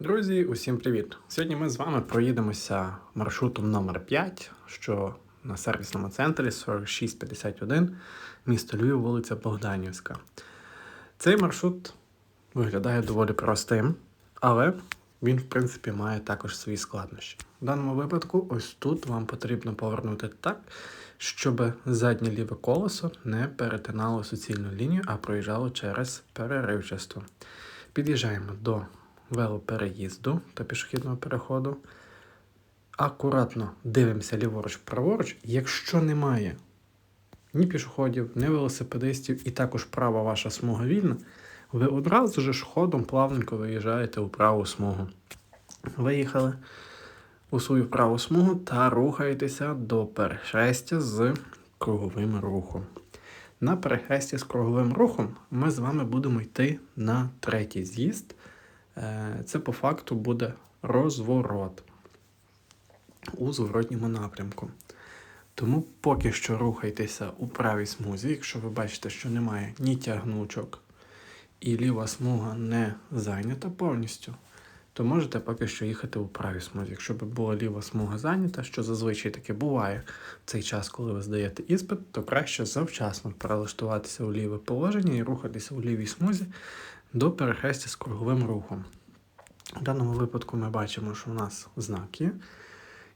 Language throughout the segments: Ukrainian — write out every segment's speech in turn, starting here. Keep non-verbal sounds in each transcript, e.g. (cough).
Друзі, усім привіт! Сьогодні ми з вами проїдемося маршрутом номер 5 що на сервісному центрі 4651, місто Львів, вулиця Богданівська. Цей маршрут виглядає доволі простим, але він, в принципі, має також свої складнощі. В даному випадку, ось тут вам потрібно повернути так, щоб заднє ліве колесо не перетинало суцільну лінію, а проїжджало через переривчасту. Під'їжджаємо до велопереїзду та пішохідного переходу. Акуратно дивимося ліворуч-праворуч. Якщо немає ні пішоходів, ні велосипедистів, і також права ваша смуга вільна, ви одразу ж ходом плавненько виїжджаєте у праву смугу. Виїхали у свою праву смугу та рухаєтеся до перехрестя з круговим рухом. На перехресті з круговим рухом ми з вами будемо йти на третій з'їзд. Е, Це по факту буде розворот у зворотньому напрямку. Тому поки що рухайтеся у правій смузі, якщо ви бачите, що немає ні тягнучок і ліва смуга не зайнята повністю, то можете поки що їхати у правій смузі. Якщо б була ліва смуга зайнята, що зазвичай таки буває в цей час, коли ви здаєте іспит, то краще завчасно перелаштуватися у ліве положення і рухатися у лівій смузі до перехрестя з круговим рухом. В даному випадку ми бачимо, що у нас знак є,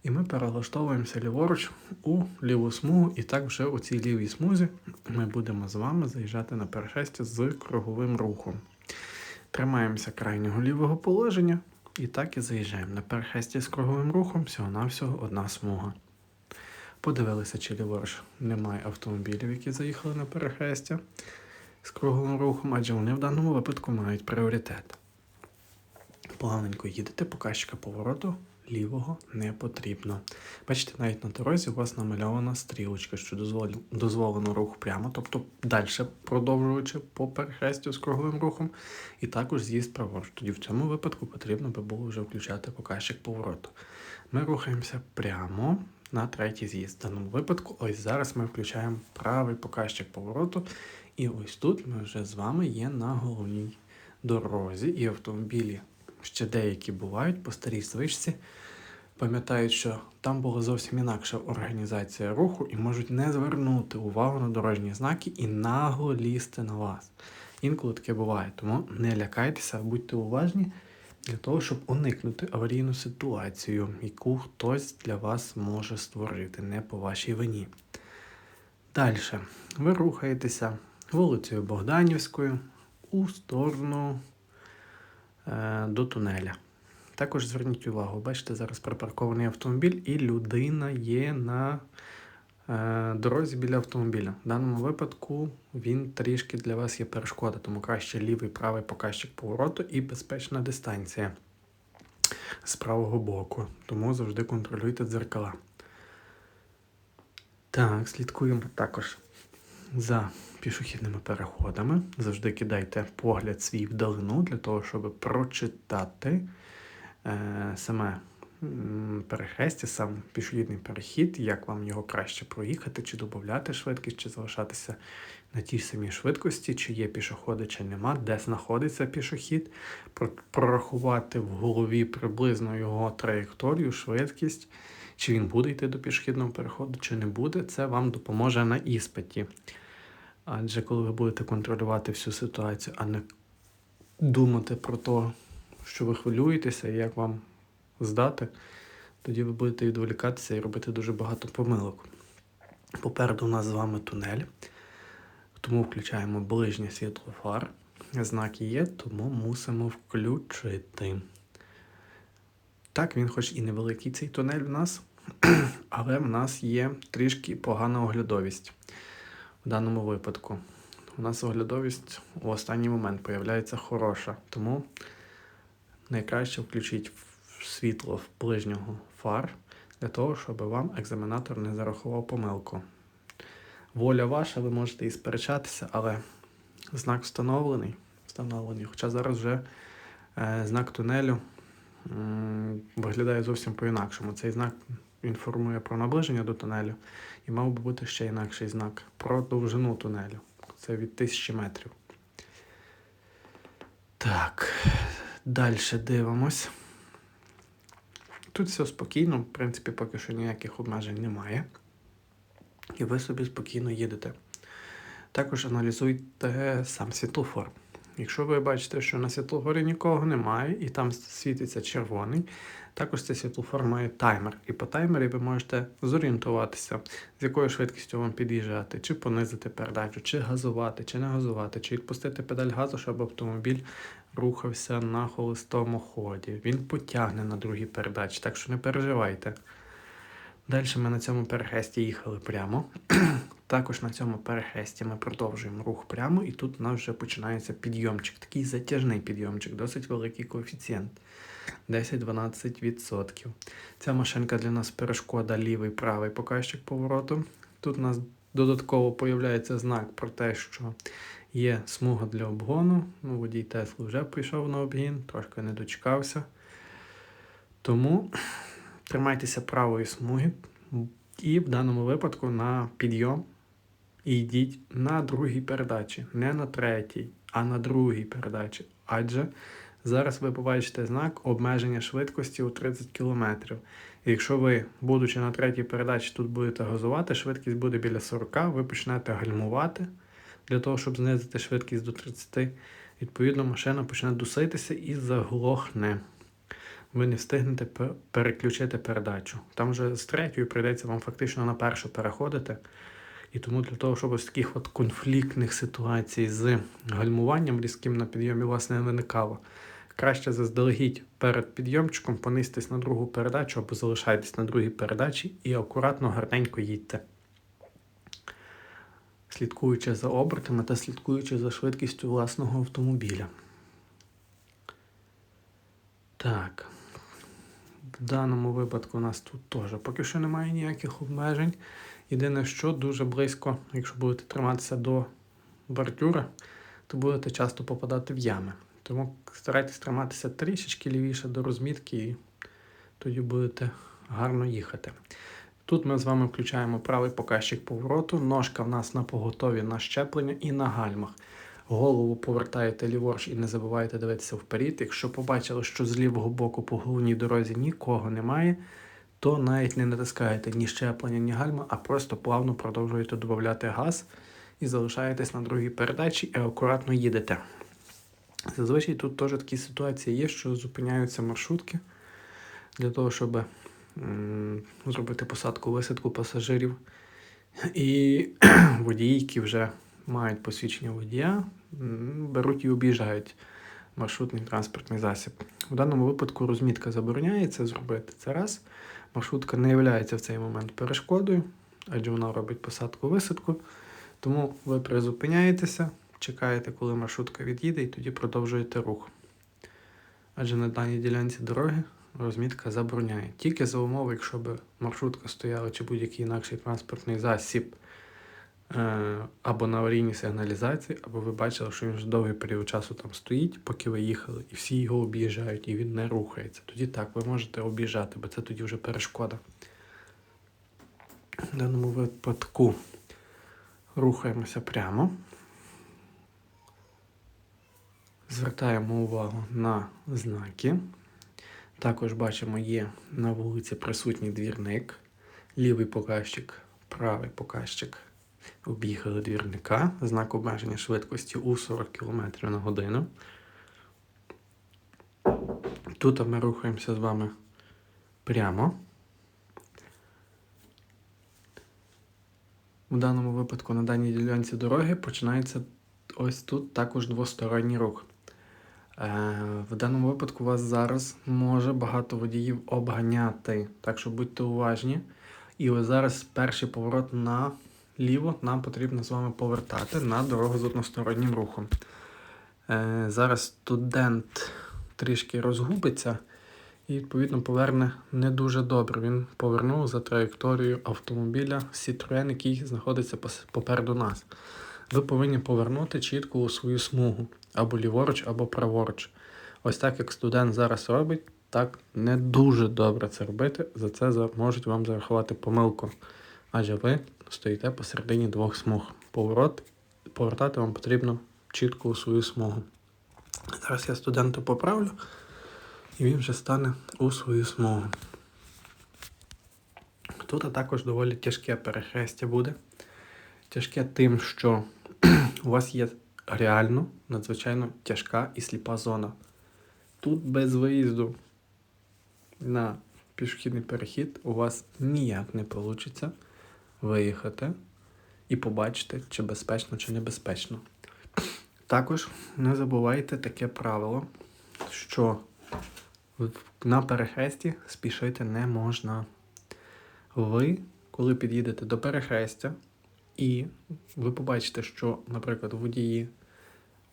і ми перелаштовуємося ліворуч у ліву смугу, і так вже у цій лівій смузі ми будемо з вами заїжджати на перехрестя з круговим рухом. Тримаємося крайнього лівого положення і так і заїжджаємо. На перехресті з круговим рухом всього-навсього одна смуга. Подивилися, чи ліворуч немає автомобілів, які заїхали на перехрестя з круговим рухом, адже вони в даному випадку мають пріоритет. Плавненько їдете, показчика повороту лівого не потрібно. Бачите, навіть на дорозі у вас намальована стрілочка, що дозволено, рух прямо, тобто далі продовжуючи по перехрестю з круговим рухом, і також з'їзд праворуч. Тоді в цьому випадку потрібно би було вже включати показчик повороту. Ми рухаємося прямо на третій з'їзд. В даному випадку, ось зараз ми включаємо правий показчик повороту, і ось тут ми вже з вами є на головній дорозі, і автомобілі ще деякі бувають по старій звичці, пам'ятають, що там була зовсім інакша організація руху і можуть не звернути увагу на дорожні знаки і нагло лізти на вас. Інколи таке буває, тому не лякайтеся, будьте уважні для того, щоб уникнути аварійну ситуацію, яку хтось для вас може створити, не по вашій вині. Далі ви рухаєтеся вулицею Богданівською у сторону е, до тунеля. Також зверніть увагу, бачите, зараз припаркований автомобіль, і людина є на е, дорозі біля автомобіля. В даному випадку він трішки для вас є перешкода, тому краще лівий правий показчик повороту і безпечна дистанція з правого боку. Тому завжди контролюйте дзеркала. Так, слідкуємо також за пішохідними переходами. Завжди кидайте погляд свій вдалину для того, щоб прочитати е, саме перехрестя, сам пішохідний перехід, як вам його краще проїхати, чи додати швидкість, чи залишатися на тій самій швидкості, чи є пішоходи, чи нема, де знаходиться пішохід, прорахувати в голові приблизно його траєкторію, швидкість. Чи він буде йти до пішохідного переходу, чи не буде, це вам допоможе на іспиті. Адже коли ви будете контролювати всю ситуацію, а не думати про те, що ви хвилюєтеся і як вам здати, тоді ви будете відволікатися і робити дуже багато помилок. Попереду у нас з вами тунель, тому включаємо ближнє світло фар. Знаки є, тому мусимо включити. Так, він хоч і невеликий цей тунель в нас, (clears throat) але в нас є трішки погана оглядовість в даному випадку. У нас оглядовість у останній момент появляється хороша, тому найкраще включіть світло в ближнього фар для того, щоб вам екзаменатор не зарахував помилку. Воля ваша, ви можете і сперечатися, але знак встановлений. встановлений. Хоча зараз вже е, знак тунелю м, виглядає зовсім по-інакшому. Цей знак інформує про наближення до тунелю, і мав би бути ще інакший знак про довжину тунелю. Це від 1000 метрів. Так. Далі дивимось. Тут все спокійно, в принципі, поки що ніяких обмежень немає. І ви собі спокійно їдете. Також аналізуйте сам світлофор. Якщо ви бачите, що на світлофорі нікого немає і там світиться червоний, також цей світлофор має таймер. І по таймері ви можете зорієнтуватися, з якою швидкістю вам під'їжджати, чи понизити передачу, чи газувати, чи не газувати, чи відпустити педаль газу, щоб автомобіль рухався на холостому ході. Він потягне на другій передачі, так що не переживайте. Далі ми на цьому перехресті їхали прямо. Також на цьому перехресті ми продовжуємо рух прямо, і тут у нас вже починається підйомчик. Такий затяжний підйомчик, досить великий коефіцієнт. 10-12%. Ця машинка для нас перешкода лівий правий показчик повороту. Тут у нас додатково появляється знак про те, що є смуга для обгону. Ну, водій Тесли вже прийшов на обгін, трошки не дочекався. Тому тримайтеся правої смуги і в даному випадку на підйом і йдіть на другій передачі, не на третій, а на другій передачі. Адже зараз ви побачите знак обмеження швидкості у 30 км. І якщо ви, будучи на третій передачі, тут будете газувати, швидкість буде біля 40, ви почнете гальмувати для того, щоб знизити швидкість до 30. Відповідно, машина почне дуситися і заглохне. Ви не встигнете переключити передачу. Там вже з третьої прийдеться вам фактично на першу переходити. І тому для того, щоб ось таких от конфліктних ситуацій з гальмуванням різким на підйомі вас не виникало, краще заздалегідь перед підйомчиком понистись на другу передачу або залишайтесь на другій передачі і акуратно, гарненько їдьте. Слідкуючи за обертами та слідкуючи за швидкістю власного автомобіля. Так. В даному випадку у нас тут теж поки що немає ніяких обмежень. Єдине, що дуже близько, якщо будете триматися до бордюра, то будете часто попадати в ями. Тому старайтесь триматися трішечки лівіше до розмітки, і тоді будете гарно їхати. Тут ми з вами включаємо правий показчик повороту. Ножка в нас на поготові на щеплення і на гальмах. Голову повертаєте ліворуч і не забувайте дивитися вперед. Якщо побачили, що з лівого боку по головній дорозі нікого немає, то навіть не натискаєте ні щеплення, ні гальма, а просто плавно продовжуєте додати газ і залишаєтесь на другій передачі і акуратно їдете. Зазвичай тут теж такі ситуації є, що зупиняються маршрутки для того, щоб зробити посадку висадку пасажирів. І (clears throat) водії, які вже мають посвідчення водія, беруть і об'їжджають маршрутний транспортний засіб. У даному випадку розмітка забороняє це зробити. Це раз. Маршрутка не є в цей момент перешкодою, адже вона робить посадку висадку. Тому ви призупиняєтеся, чекаєте, коли маршрутка від'їде, і тоді продовжуєте рух. Адже на даній ділянці дороги розмітка забороняє. Тільки за умови, якщо б маршрутка стояла чи будь-який інакший транспортний засіб або на аварійній сигналізації, або ви бачили, що він вже довгий період часу там стоїть, поки ви їхали, і всі його об'їжджають, і він не рухається. Тоді так, ви можете об'їжджати, бо це тоді вже перешкода. В даному випадку рухаємося прямо. Звертаємо увагу на знаки. Також бачимо, є на вулиці присутній двірник, лівий показчик, правий показчик. Об'їхали двірника, знак обмеження швидкості у 40 км на годину. Тут ми рухаємося з вами прямо. У даному випадку на даній ділянці дороги починається ось тут також двосторонній рух. Е, В даному випадку вас зараз може багато водіїв обганяти, так що будьте уважні. І ось зараз перший поворот наліво нам потрібно з вами повертати на дорогу з одностороннім рухом. Е, Зараз студент трішки розгубиться і, відповідно, поверне не дуже добре. Він повернув за траєкторією автомобіля Citroën, який знаходиться попереду нас. Ви повинні повернути чітко у свою смугу або ліворуч, або праворуч. Ось так як студент зараз робить, так не дуже добре це робити. За це можуть вам зарахувати помилку. Адже ви стоїте посередині двох смуг. Поворот, повертати вам потрібно чітко у свою смугу. Зараз я студента поправлю. і він вже стане у свою смугу. Тут також доволі тяжке перехрестя буде. Тяжке тим, що (clears throat) у вас є реально надзвичайно тяжка і сліпа зона. Тут без виїзду на пішохідний перехід у вас ніяк не вийде виїхати і побачити, чи безпечно, чи небезпечно. Також не забувайте таке правило, що на перехресті спішити не можна. Ви, коли під'їдете до перехрестя, і ви побачите, що, наприклад, водії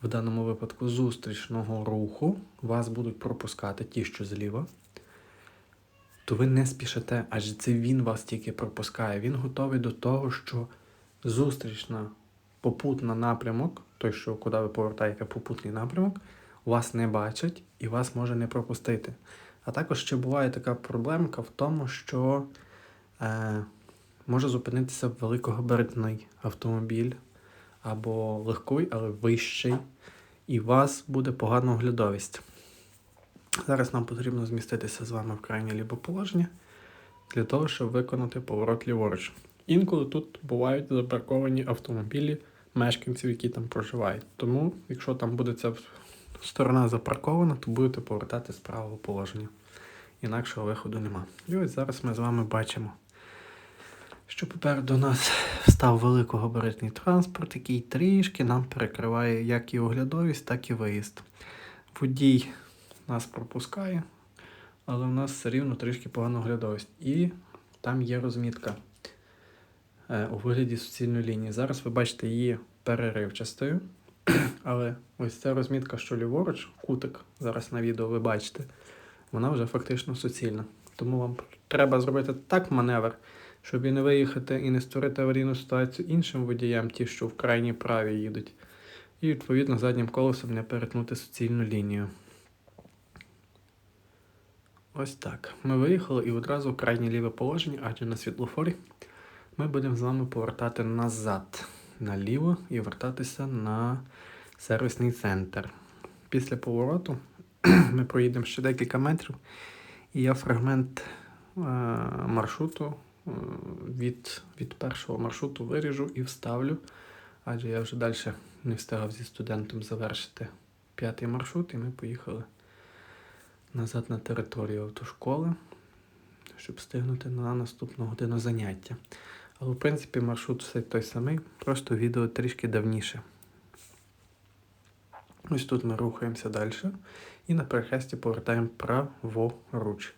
в даному випадку зустрічного руху вас будуть пропускати ті, що зліва, то ви не спішите, адже це він вас тільки пропускає. Він готовий до того, що зустрічна попутна напрямок, той, що куди ви повертаєте попутний напрямок, вас не бачить і вас може не пропустити. А також ще буває така проблемка в тому, що е, може зупинитися великогабаритний автомобіль або легкий, але вищий, і у вас буде погана оглядовість. Зараз нам потрібно зміститися з вами в крайнє ліве положення для того, щоб виконати поворот ліворуч. Інколи тут бувають запарковані автомобілі мешканців, які там проживають. Тому, якщо там буде ця сторона запаркована, то будете повертати з правого положення. Інакшого виходу нема. І ось зараз ми з вами бачимо, що попереду нас став великогабаритний транспорт, який трішки нам перекриває як і оглядовість, так і виїзд. Водій нас пропускає, але в нас все рівно трішки погана оглядовість. І там є розмітка е, у вигляді суцільної лінії. Зараз ви бачите її переривчастою, (clears throat) але ось ця розмітка, що ліворуч, кутик, зараз на відео ви бачите, вона вже фактично суцільна. Тому вам треба зробити так маневр, щоб і не виїхати і не створити аварійну ситуацію іншим водіям, ті, що в крайній праві їдуть. І відповідно заднім колесом не перетнути суцільну лінію. Ось так. Ми виїхали і одразу в крайнє ліве положення, адже на світлофорі ми будемо з вами повертати назад наліво і вертатися на сервісний центр. Після повороту (clears throat) ми проїдемо ще декілька метрів, і я фрагмент е, маршруту е, від, від першого маршруту виріжу і вставлю, адже я вже далі не встигав зі студентом завершити п'ятий маршрут, і ми поїхали назад на територію автошколи, щоб встигнути на наступну годину заняття. Але, в принципі, маршрут все той самий, просто відео трішки давніше. Ось тут ми рухаємося далі і на перехресті повертаємо праворуч.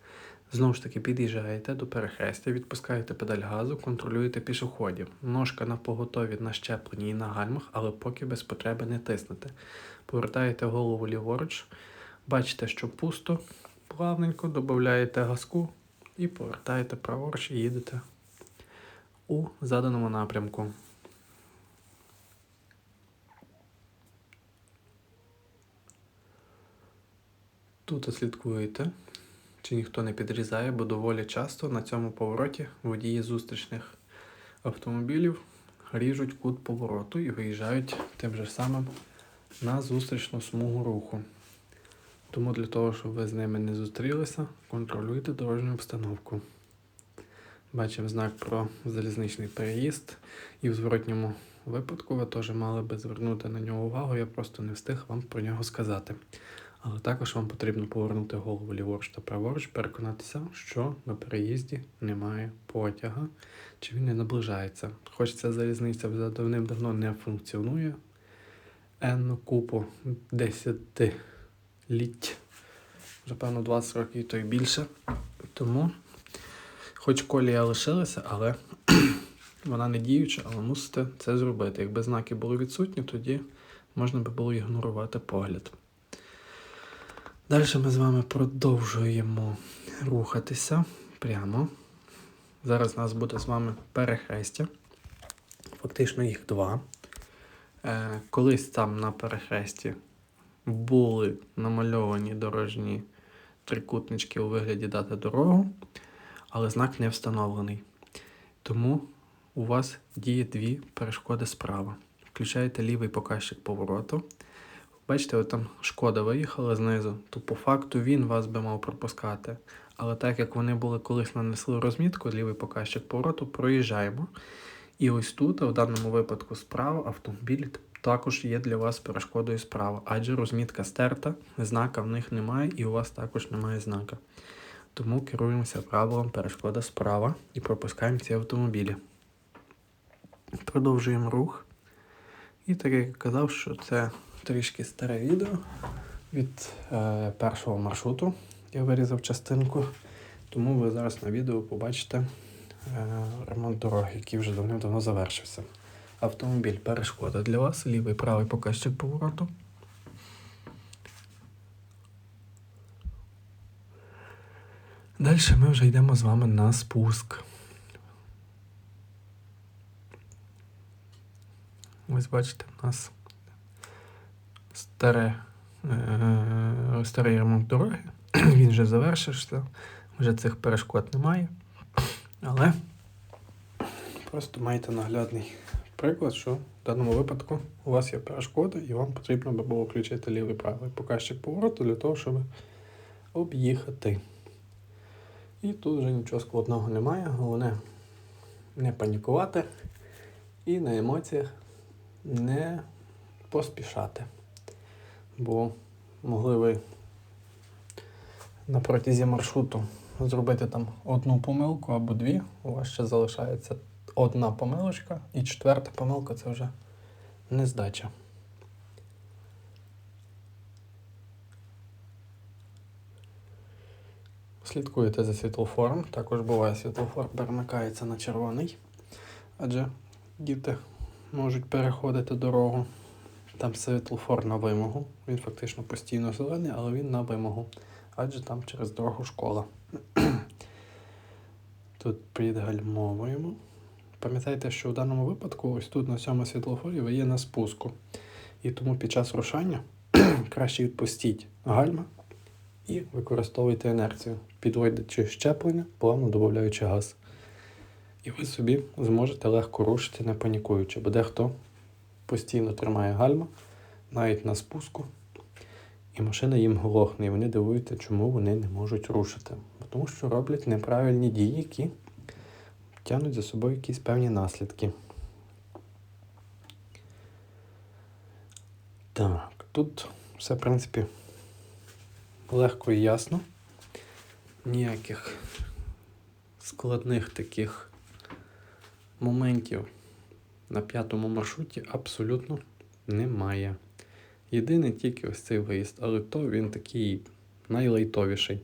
Знову ж таки, під'їжджаєте до перехрестя, відпускаєте педаль газу, контролюєте пішоходів. Ножка на поготові на щепленні і на гальмах, але поки без потреби не тиснете. Повертаєте голову ліворуч, бачите, що пусто, плавненько, додаєте газку і повертаєте праворуч і їдете у заданому напрямку. Тут слідкуєте, чи ніхто не підрізає, бо доволі часто на цьому повороті водії зустрічних автомобілів ріжуть кут повороту і виїжджають тим же самим на зустрічну смугу руху. Тому для того, щоб ви з ними не зустрілися, контролюйте дорожню обстановку. Бачимо знак про залізничний переїзд, і в зворотньому випадку ви теж мали би звернути на нього увагу, я просто не встиг вам про нього сказати. Але також вам потрібно повернути голову ліворуч та праворуч, переконатися, що на переїзді немає потяга, чи він не наближається. Хоч ця залізниця вже давним-давно не функціонує, енну купу десятиліть, вже певно 20 років то й більше. Тому, хоч колія лишилася, але (clears throat) вона не діюча, але мусите це зробити. Якби знаки були відсутні, тоді можна би було ігнорувати погляд. Далі ми з вами продовжуємо рухатися прямо. Зараз у нас буде з вами перехрестя. Фактично їх два. Е, колись там на перехресті були намальовані дорожні трикутнички у вигляді дати дорогу, але знак не встановлений. Тому у вас діє дві перешкоди справа. Включаєте лівий показчик повороту, Бачите, от там шкода виїхала знизу, то по факту він вас би мав пропускати. Але так як вони були колись нанесли розмітку, лівий показчик повороту, проїжджаємо. І ось тут, в даному випадку справа, автомобіль також є для вас перешкодою справа, адже розмітка стерта, знака в них немає і у вас також немає знака. Тому керуємося правилом перешкода справа і пропускаємо ці автомобілі. Продовжуємо рух. І так як я казав, що це трішки старе відео від е, першого маршруту. Я вирізав частинку, тому ви зараз на відео побачите е, ремонт дороги, який вже давним-давно завершився. Автомобіль перешкода для вас, лівий правий показчик повороту. Далі ми вже йдемо з вами на спуск. Ось бачите, у нас старе, е, старий ремонт дороги. (clears throat) Він вже завершився, вже цих перешкод немає. Але просто маєте наглядний приклад, що в даному випадку у вас є перешкода, і вам потрібно би було включити лівий правий показчик повороту для того, щоб об'їхати. І тут вже нічого складного немає. Головне не панікувати і на емоціях не поспішати. Бо могли ви на протязі маршруту зробити там одну помилку або дві, у вас ще залишається одна помилочка, і четверта помилка це вже не здача. Слідкуєте за світлофором. Також буває світлофор перемикається на червоний, адже діти можуть переходити дорогу. Там світлофор на вимогу. Він фактично постійно зелений, але він на вимогу. Адже там через дорогу школа. (clears throat) Тут підгальмовуємо. Пам'ятайте, що в даному випадку, ось тут на цьому світлофорі ви є на спуску. І тому під час рушання (clears throat) краще відпустіть гальма і використовуйте інерцію, підводячи щеплення, плавно додаючи газ. І ви собі зможете легко рушити, не панікуючи, бо дехто постійно тримає гальма, навіть на спуску, і машина їм глохне, і вони дивуються, чому вони не можуть рушити. Тому що роблять неправильні дії, які тягнуть за собою якісь певні наслідки. Так, тут все, в принципі, легко і ясно. Ніяких складних таких моментів на п'ятому маршруті абсолютно немає. Єдине тільки ось цей виїзд, але то він такий найлайтовіший.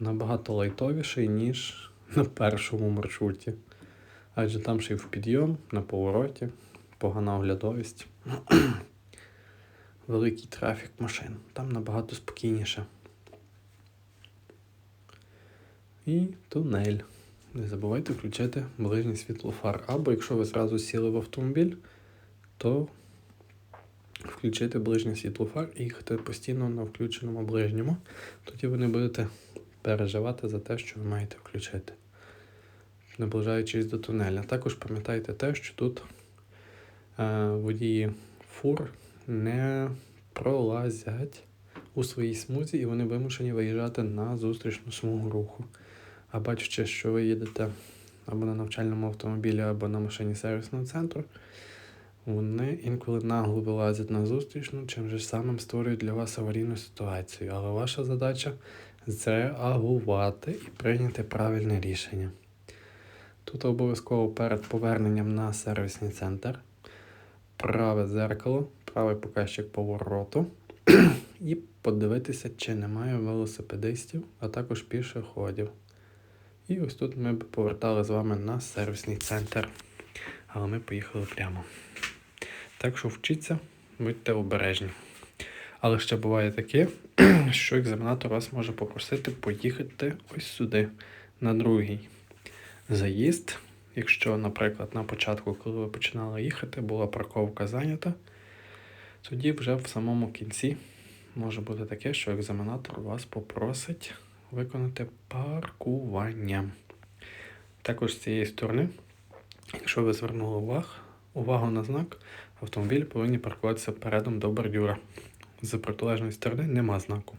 Набагато лайтовіший, ніж на першому маршруті. Адже там ще й в підйом, на повороті, погана оглядовість. (clears throat) Великий трафік машин. Там набагато спокійніше. І тунель. Не забувайте включити ближнє світло фар. Або якщо ви зразу сіли в автомобіль, то включити ближнє світло фар і їхати постійно на включеному ближньому. Тоді ви не будете переживати за те, що ви маєте включити, наближаючись до тунеля. Також пам'ятайте те, що тут е, водії фур не пролазять у своїй смузі і вони вимушені виїжджати на зустрічну смугу руху. А бачачи, що ви їдете або на навчальному автомобілі, або на машині сервісного центру, вони інколи нагло вилазять на зустрічну, чим же самим створюють для вас аварійну ситуацію. Але ваша задача зреагувати і прийняти правильне рішення. Тут обов'язково перед поверненням на сервісний центр, праве зеркало, правий показчик повороту (clears throat) і подивитися, чи немає велосипедистів, а також пішоходів. І ось тут ми б повертали з вами на сервісний центр. Але ми поїхали прямо. Так що вчіться, будьте обережні. Але ще буває таке, (clears throat) що екзаменатор вас може попросити поїхати ось сюди, на другий заїзд. Якщо, наприклад, на початку, коли ви починали їхати, була парковка зайнята, тоді вже в самому кінці може бути таке, що екзаменатор вас попросить виконати паркування. Також з цієї сторони, якщо ви звернули увагу, увагу на знак, автомобілі повинні паркуватися передом до бордюра. з протилежної сторони нема знаку.